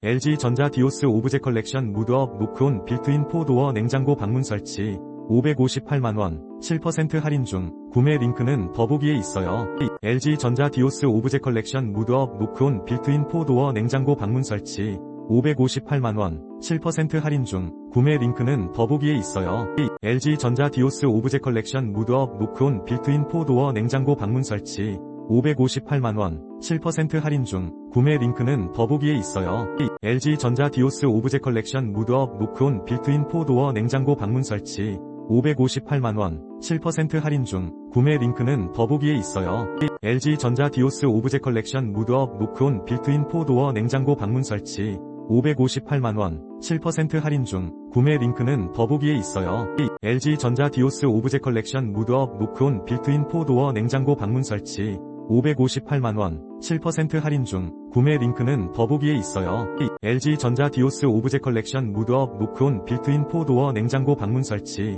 LG전자 디오스 오브제 컬렉션 무드업 노크온 빌트인 4도어 냉장고 방문 설치. 558만원 7% 할인 중. 구매 링크는 더보기에 있어요. LG전자 디오스 오브제 컬렉션 무드업 노크온 빌트인 4도어 냉장고 방문 설치. 558만원 7% 할인 중. 구매 링크는 더보기에 있어요. LG전자 디오스 오브제 컬렉션 무드업 노크온 빌트인 4도어 냉장고 방문 설치 558만원 7% 할인 중 구매 링크는 더보기에 있어요. LG전자 디오스 오브제 컬렉션 무드업 노크온 빌트인 4도어 냉장고 방문 설치 558만원 7% 할인 중 구매 링크는 더보기에 있어요. LG전자 디오스 오브제 컬렉션 무드업 노크온 빌트인 4도어 냉장고 방문 설치 558만원 7% 할인 중 구매 링크는 더보기에 있어요. LG전자 디오스 오브제 컬렉션 무드업 노크온 빌트인 4도어 냉장고 방문 설치 558만원 7% 할인 중 구매 링크는 더보기에 있어요. LG전자 디오스 오브제 컬렉션 무드업 노크온 빌트인 4도어 냉장고 방문 설치